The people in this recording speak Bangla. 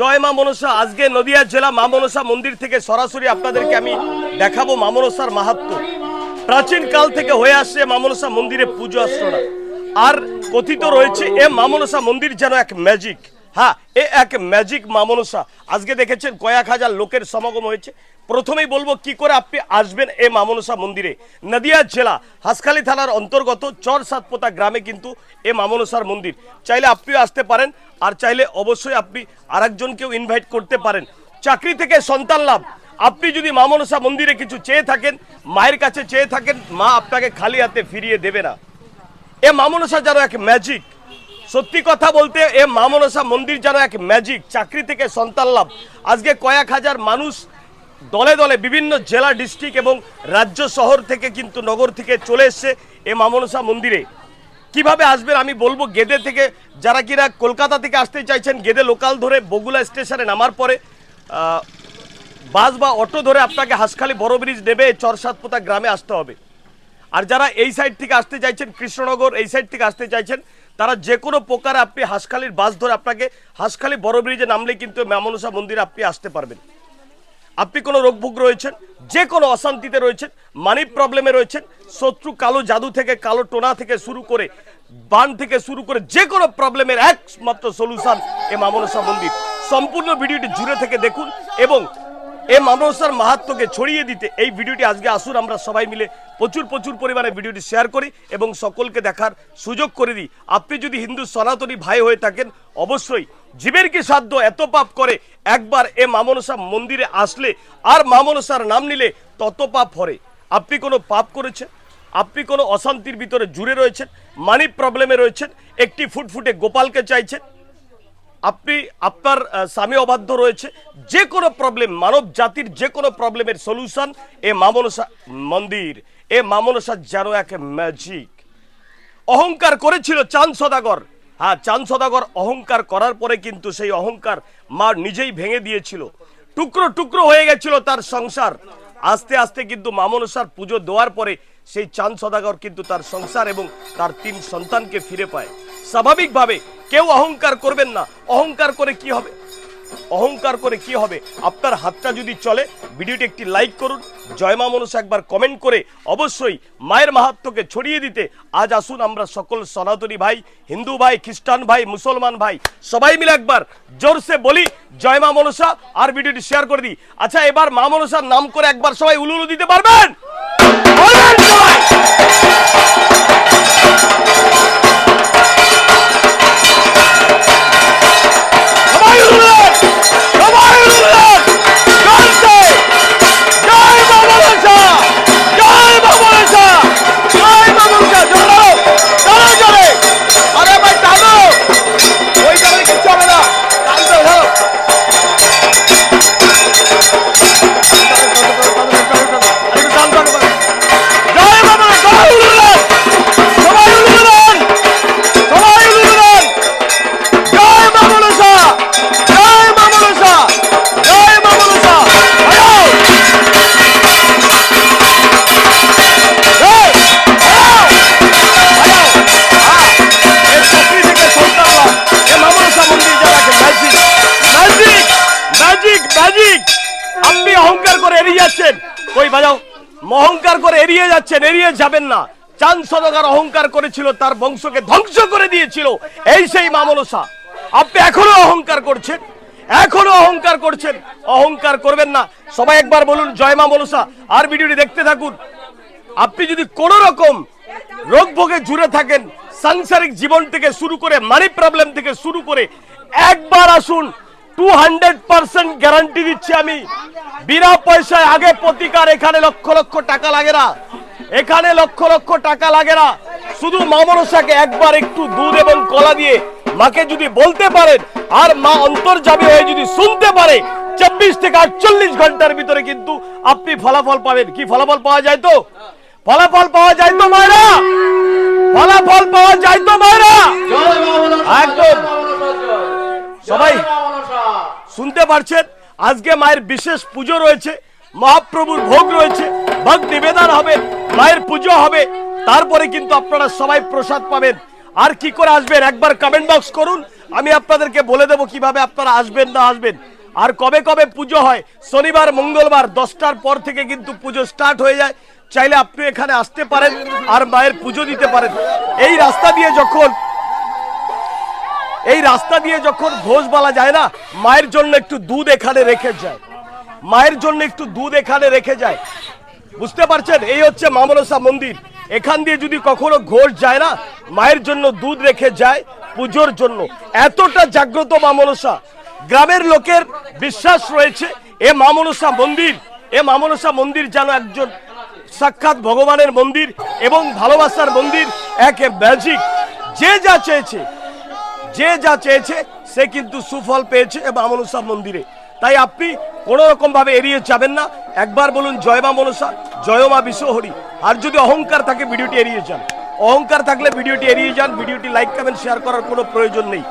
জয় মা মনসা, আজকে নদিয়া জেলা মা মনসা মন্দির থেকে সরাসরি আপনাদেরকে আমি দেখাবো মা মনসার মাহাত্ম। প্রাচীন কাল থেকে হয়ে আসছে মা মনসা মন্দিরে পুজো অর্চনা আর কথিত রয়েছে, এ মা মনসা মন্দির যেন এক ম্যাজিক হ্যাঁ এ এক ম্যাজিক মামনসা। আজকে দেখেছেন কয়েক হাজার লোকের সমাগম হয়েছে। প্রথমেই বলব কি করে আপনি আসবেন এ মামনসা মন্দিরে। নদিয়া জেলা, হাসখালি থানার অন্তর্গত চর সাতপোতা গ্রামে কিন্তু এ মামনসার মন্দির। চাইলে আপনিও আসতে পারেন, আর চাইলে অবশ্যই আপনি আরেকজনকেও ইনভাইট করতে পারেন। চাকরি থেকে সন্তান লাভ। আপনি যদি মামনসা মন্দিরে কিছু চেয়ে থাকেন, মায়ের কাছে চেয়ে থাকেন, মা আপনাকে খালি হাতে ফিরিয়ে দেবে না। এ মা মনসা যেন এক ম্যাজিক সত্যি কথা বলতে এ মা মনসা মন্দির যেন এক ম্যাজিক চাকরি থেকে সন্তান লাভ। আজকে কয়েক হাজার মানুষ দলে দলে বিভিন্ন জেলা ডিস্ট্রিক্ট এবং রাজ্য শহর থেকে কিন্তু নগর থেকে চলে এসছে এ মা মনসা মন্দিরে। কীভাবে আসবেন আমি বলব, গেদে থেকে যারা কিনা কলকাতা থেকে আসতে চাইছেন, গেদে লোকাল ধরে বগুলা স্টেশনে নামার পরে বাস বা অটো ধরে আপনাকে হাসখালি বড় ব্রিজ নেবে, চরসাতপোতা গ্রামে আসতে হবে। আর যারা এই সাইড থেকে আসতে চাইছেন, কৃষ্ণনগর এই সাইড থেকে আসতে চাইছেন তারা যে কোনো প্রকারে আপনি হাসখালির বাস ধরে আপনাকে হাসখালি বড় ব্রিজে নামলে কিন্তু ম্যামনসা মন্দিরে আপনি আসতে পারবেন। আপনি কোনো রোগভোগ রয়েছেন, যে কোনো অশান্তিতে রয়েছেন মানি প্রবলেমে রয়েছেন, শত্রু কালো জাদু থেকে কালো টোনা থেকে শুরু করে বান থেকে শুরু করে যে কোনো প্রবলেমের একমাত্র সলিউশন এ মামনসা মন্দির। সম্পূর্ণ ভিডিওটি জুড়ে থেকে দেখুন এবং এ মামনসার মাহাত্মকে ছড়িয়ে দিতে এই ভিডিওটি আজকে আসুন আমরা সবাই মিলে প্রচুর প্রচুর পরিমাণে ভিডিওটি শেয়ার করি এবং সকলকে দেখার সুযোগ করে দিই। আপনি যদি হিন্দু সনাতনী ভাই হয়ে থাকেন, অবশ্যই জীবের কি সাধ্য এত পাপ করে? একবার এ মামনসা মন্দিরে আসলে আর মামনসার নাম নিলে তত পাপ হরে। আপনি কোনো পাপ করেছেন? আপনি কোনো অশান্তির ভিতরে জুড়ে রয়েছেন? মানি প্রবলেমে রয়েছেন? একটি ফুটফুটে গোপালকে চাইছেন? আপনি, আপনার স্বামী অবাধ্য রয়েছে। যে কোনো প্রবলেম মানব জাতির যে কোনো প্রবলেমের সলিউশন এ মামনসা মন্দির, এ মামনসা যেন এক ম্যাজিক অহংকার করেছিল চাঁদ সদাগর। হ্যাঁ চাঁদ সদাগর অহংকার করার পরে কিন্তু সেই অহংকার মা নিজেই ভেঙে দিয়েছিল। টুকরো টুকরো হয়ে গেছিল তার সংসার। আস্তে আস্তে কিন্তু মামনসার পুজো দেওয়ার পরে সেই চাঁদ সদাগর কিন্তু তার সংসার এবং তার তিন সন্তানকে ফিরে পায়। স্বাভাবিকভাবে কেউ অহংকার করবেন না। অহংকার করে কি হবে? অহংকার করে কি হবে? আপনার হাতটা যদি চলে, ভিডিওটি একটি লাইক করুন। জয় মা মনসা একবার কমেন্ট করে অবশ্যই মায়ের মাহাত্ম্যকে ছড়িয়ে দিতে। আজ আসুন আমরা সকল সনাতনী ভাই, হিন্দু ভাই, খ্রিস্টান ভাই, মুসলমান ভাই, সবাই মিলে একবার জোরসে বলি, জয় মা মনসা, আর ভিডিওটি শেয়ার করে দিই। আচ্ছা এবার মা মনসার নাম করে একবার সবাই উলুলু দিতে পারবেন? অহংকার করে এড়িয়ে যাচ্ছেন। কই বাজাও, অহংকার করে এড়িয়ে যাচ্ছেন, এড়িয়ে যাবেন না। চাঁদ সদকার অহংকার করেছিল, তার বংশকে ধ্বংস করে দিয়েছিল। এই সেই মামলসা আপনি এখনও অহংকার করছেন, এখনও অহংকার করছেন। অহংকার করবেন না। সবাই একবার বলুন, জয় মা মনসা। আর ভিডিওটি দেখতে থাকুন। আপনি যদি কোনো রকম রোগ ভোগে জুড়ে থাকেন, সাংসারিক জীবন থেকে শুরু করে মানি প্রবলেম থেকে শুরু করে, একবার আসুন টু হান্ড্রেড পার্সেন্ট গ্যারান্টি দিচ্ছি আমি। বিনা পয়সায় আগে প্রতিকার এখানে লক্ষ লক্ষ টাকা লাগে না। এখানে লক্ষ লক্ষ টাকা লাগে না। শুধু মামনসাকে একবার একটু দুধ এবং কলা দিয়ে মাকে যদি বলতে পারেন আর মা অন্তর্জামী হয়ে যদি শুনতে পারে চব্বিশ থেকে আটচল্লিশ ঘণ্টার ভিতরে কিন্তু আপনি ফলাফল পাবেন। কি ফলাফল পাওয়া যায় তো? ফলাফল পাওয়া যায় তো মায়েরা? ফলাফল পাওয়া যায় তো মায়েরা? একদম। সবাই শুনতে পারছেন? আজকে মায়ের বিশেষ পুজো রয়েছে, মহাপ্রভুর ভোগ রয়েছে ভোগ নিবেদন হবে, মায়ের পুজো হবে, তারপরে কিন্তু আপনারা সবাই প্রসাদ পাবেন। আর কি করে আসবেন? একবার কমেন্ট বক্স করুন, আমি আপনাদেরকে বলে দেবো কীভাবে আপনারা আসবেন না আসবেন। আর কবে কবে পুজো হয়? শনিবার, মঙ্গলবার, দশটার পর থেকে কিন্তু পুজো স্টার্ট হয়ে যায়। চাইলে আপনি এখানে আসতে পারেন আর মায়ের পুজো দিতে পারেন। এই রাস্তা দিয়ে যখন এই রাস্তা দিয়ে যখন ঘোষ বলা যায় না, মায়ের জন্য একটু দুধ এখানে রেখে যায়। মায়ের জন্য একটু দুধ এখানে রেখে যায়। বুঝতে পারছেন? এই হচ্ছে মামলসা মন্দির। এখান দিয়ে যদি কখনো ঘোষ যায় না, মায়ের জন্য দুধ রেখে যায় পুজোর জন্য। এতটা জাগ্রত মামলসা গ্রামের লোকের বিশ্বাস রয়েছে, এ মামলসা মন্দির, এ মামলসা মন্দির যেন একজন সাক্ষাৎ ভগবানের মন্দির এবং ভালোবাসার মন্দির এক ম্যাজিক যে যা চেয়েছে যে যা চেয়েছে, সে কিন্তু সুফল পেয়েছে এবং মনসা মন্দিরে। তাই আপনি কোনো রকম ভাবে এড়িয়ে যাবেন না। একবার বলুন, জয় মা মনসা, জয় মা বিশ্বহরি। আর যদি অহংকার থাকে, ভিডিওটি এড়িয়ে যান। অহংকার থাকলে ভিডিওটি এড়িয়ে যান, ভিডিওটি লাইক, কমেন্ট, শেয়ার করার কোনো প্রয়োজন নেই।